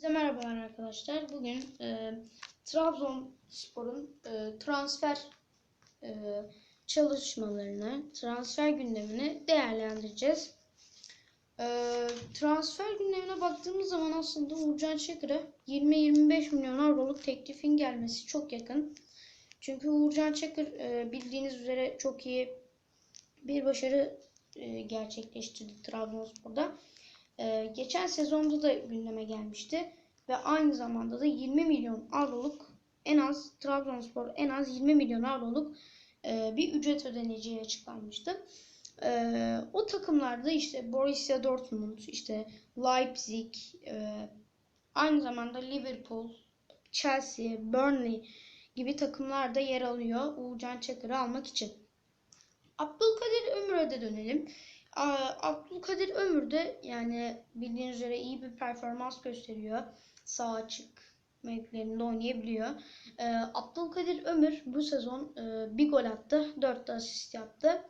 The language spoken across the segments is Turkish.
Size merhabalar arkadaşlar. Bugün e, Trabzonspor'un e, transfer e, çalışmalarını, transfer gündemini değerlendireceğiz. E, transfer gündemine baktığımız zaman aslında Uğurcan Çakır'a 20-25 milyon avroluk teklifin gelmesi çok yakın. Çünkü Uğurcan Çakır e, bildiğiniz üzere çok iyi bir başarı e, gerçekleştirdi Trabzonspor'da. Ee, geçen sezonda da gündeme gelmişti ve aynı zamanda da 20 milyon avroluk en az Trabzonspor en az 20 milyon avroluk e, bir ücret ödeneceği açıklanmıştı. E, o takımlarda işte Borussia Dortmund, işte Leipzig, e, aynı zamanda Liverpool, Chelsea, Burnley gibi takımlar da yer alıyor Uğurcan Çakır'ı almak için. Abdülkadir Ömür'e de dönelim. Abdülkadir Ömür de yani bildiğiniz üzere iyi bir performans gösteriyor. Sağ açık mevkilerinde oynayabiliyor. Ee, Abdülkadir Ömür bu sezon e, bir gol attı. 4 de asist yaptı.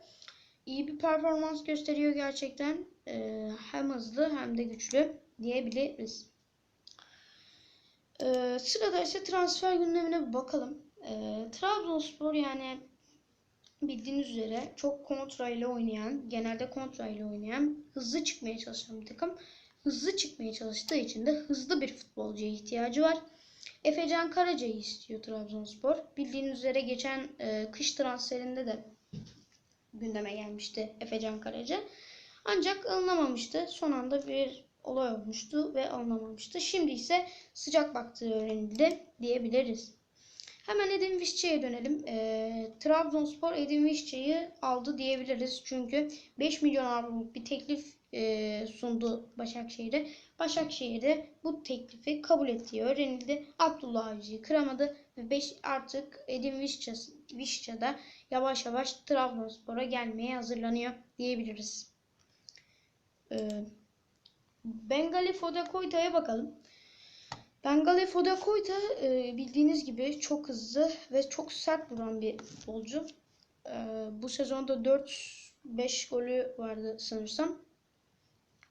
İyi bir performans gösteriyor gerçekten. Ee, hem hızlı hem de güçlü diyebiliriz. Ee, sırada ise transfer gündemine bakalım. Trabzonspor yani bildiğiniz üzere çok kontra ile oynayan, genelde kontra ile oynayan, hızlı çıkmaya çalışan bir takım. Hızlı çıkmaya çalıştığı için de hızlı bir futbolcuya ihtiyacı var. Efecan Karaca'yı istiyor Trabzonspor. Bildiğiniz üzere geçen e, kış transferinde de gündeme gelmişti Efecan Karaca. Ancak alınamamıştı. Son anda bir olay olmuştu ve alınamamıştı. Şimdi ise sıcak baktığı öğrenildi diyebiliriz. Hemen Edin Visca'ya dönelim. E, Trabzonspor Edin Visca'yı aldı diyebiliriz. Çünkü 5 milyon avroluk bir teklif e, sundu Başakşehir'e. Başakşehir de bu teklifi kabul ettiği öğrenildi. Abdullah Avcı'yı kıramadı ve 5 artık Edin Visca, Visca da yavaş yavaş Trabzonspor'a gelmeye hazırlanıyor diyebiliriz. E, Bengali Fodakoyta'ya bakalım. Bengali Fodakoyta e, bildiğiniz gibi çok hızlı ve çok sert vuran bir futbolcu. E, bu sezonda 4-5 golü vardı sanırsam.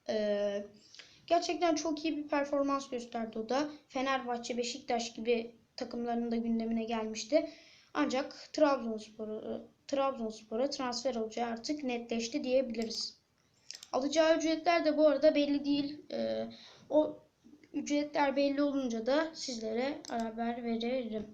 E, gerçekten çok iyi bir performans gösterdi o da. Fenerbahçe, Beşiktaş gibi takımların da gündemine gelmişti. Ancak Trabzonspor'a Trabzonspor'a transfer olacağı artık netleşti diyebiliriz. Alacağı ücretler de bu arada belli değil. E, o Ücretler belli olunca da sizlere haber veririm.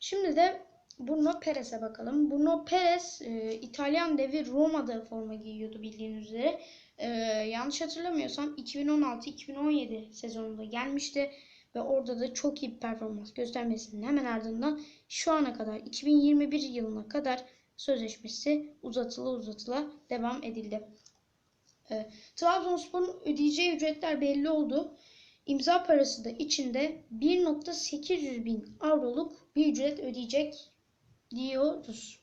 Şimdi de Bruno Perez'e bakalım. Bruno Perez e, İtalyan devi Roma'da forma giyiyordu bildiğiniz üzere. E, yanlış hatırlamıyorsam 2016-2017 sezonunda gelmişti ve orada da çok iyi bir performans göstermesinin hemen ardından şu ana kadar 2021 yılına kadar sözleşmesi uzatıla uzatıla devam edildi. E, Trabzonspor'un ödeyeceği ücretler belli oldu. İmza parası da içinde 1.800 bin avroluk bir ücret ödeyecek diyoruz.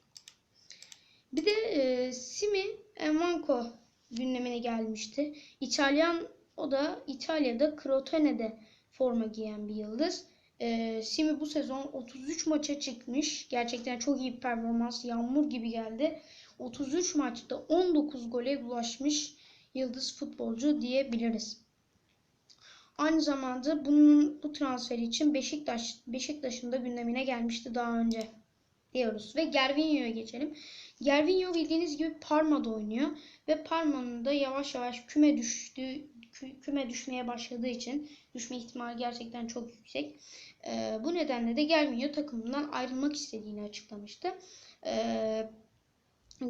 Bir de e, Simi Envanco gündemine gelmişti. İtalyan o da İtalya'da Crotone'de forma giyen bir yıldız. E, Simi bu sezon 33 maça çıkmış. Gerçekten çok iyi bir performans. Yağmur gibi geldi. 33 maçta 19 gole ulaşmış yıldız futbolcu diyebiliriz. Aynı zamanda bunun bu transferi için Beşiktaş Beşiktaş'ın da gündemine gelmişti daha önce diyoruz. Ve Gervinho'ya geçelim. Gervinho bildiğiniz gibi Parma'da oynuyor ve Parma'nın da yavaş yavaş küme düştüğü küme düşmeye başladığı için düşme ihtimali gerçekten çok yüksek. Ee, bu nedenle de Gervinho takımından ayrılmak istediğini açıklamıştı. Ee,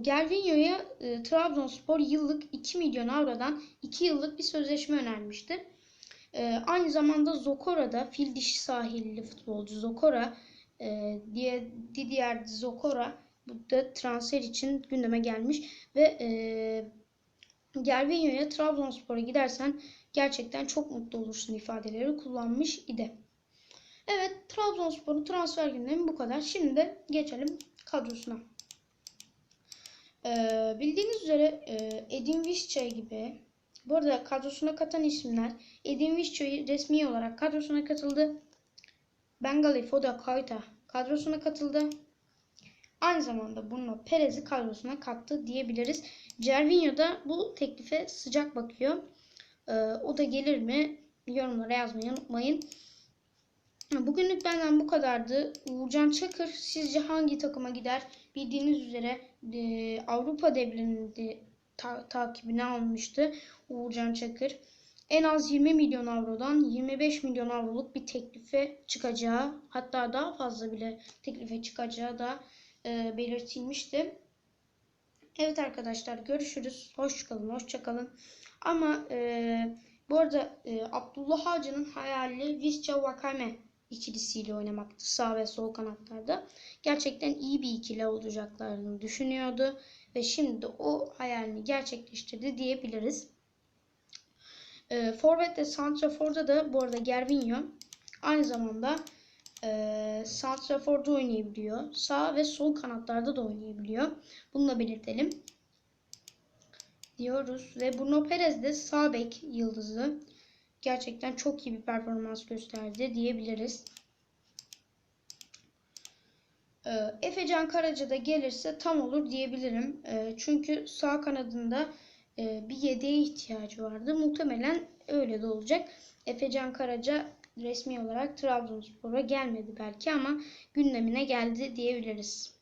Gervinho'ya e, Trabzonspor yıllık 2 milyon avrodan 2 yıllık bir sözleşme önermişti. E, aynı zamanda Zokora'da fil dişi sahilli futbolcu Zokora e, diye Didier Zokora bu da transfer için gündeme gelmiş ve e, Gervinho'ya Trabzonspor'a gidersen gerçekten çok mutlu olursun ifadeleri kullanmış idi. Evet Trabzonspor'un transfer gündemi bu kadar. Şimdi de geçelim kadrosuna. Ee, bildiğiniz üzere e, Edin Visca gibi bu arada kadrosuna katan isimler Edin Visca'yı resmi olarak kadrosuna katıldı. Bengali Foda Koyta kadrosuna katıldı. Aynı zamanda Bruno Perez'i kadrosuna kattı diyebiliriz. Cervinho da bu teklife sıcak bakıyor. Ee, o da gelir mi yorumlara yazmayı unutmayın. Bugünlük benden bu kadardı. Uğurcan Çakır sizce hangi takıma gider? Bildiğiniz üzere e, Avrupa devlerinde ta- takibine almıştı Uğurcan Çakır. En az 20 milyon avrodan 25 milyon avroluk bir teklife çıkacağı hatta daha fazla bile teklife çıkacağı da e, belirtilmişti. Evet arkadaşlar görüşürüz. Hoşçakalın, hoşçakalın. Ama e, bu arada e, Abdullah Hacı'nın hayali Visca Vakame ikilisiyle oynamaktı sağ ve sol kanatlarda. Gerçekten iyi bir ikili olacaklarını düşünüyordu ve şimdi de o hayalini gerçekleştirdi diyebiliriz. E, Forvet ve Santrafor'da da bu arada Gervinho aynı zamanda e, Santrafor'da oynayabiliyor. Sağ ve sol kanatlarda da oynayabiliyor. Bunu da belirtelim. Diyoruz ve Bruno Perez de sağ bek yıldızı. Gerçekten çok iyi bir performans gösterdi diyebiliriz. Ee, Efecan Karaca da gelirse tam olur diyebilirim. Ee, çünkü sağ kanadında e, bir yedeğe ihtiyacı vardı. Muhtemelen öyle de olacak. Efecan Karaca resmi olarak Trabzonspor'a gelmedi belki ama gündemine geldi diyebiliriz.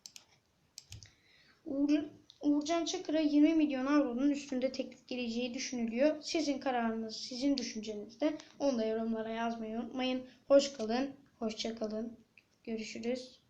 Uğur, Uğurcan Çakır'a 20 milyon avronun üstünde teklif geleceği düşünülüyor. Sizin kararınız, sizin düşünceniz de onu da yorumlara yazmayı unutmayın. Hoş kalın, hoşça kalın. Görüşürüz.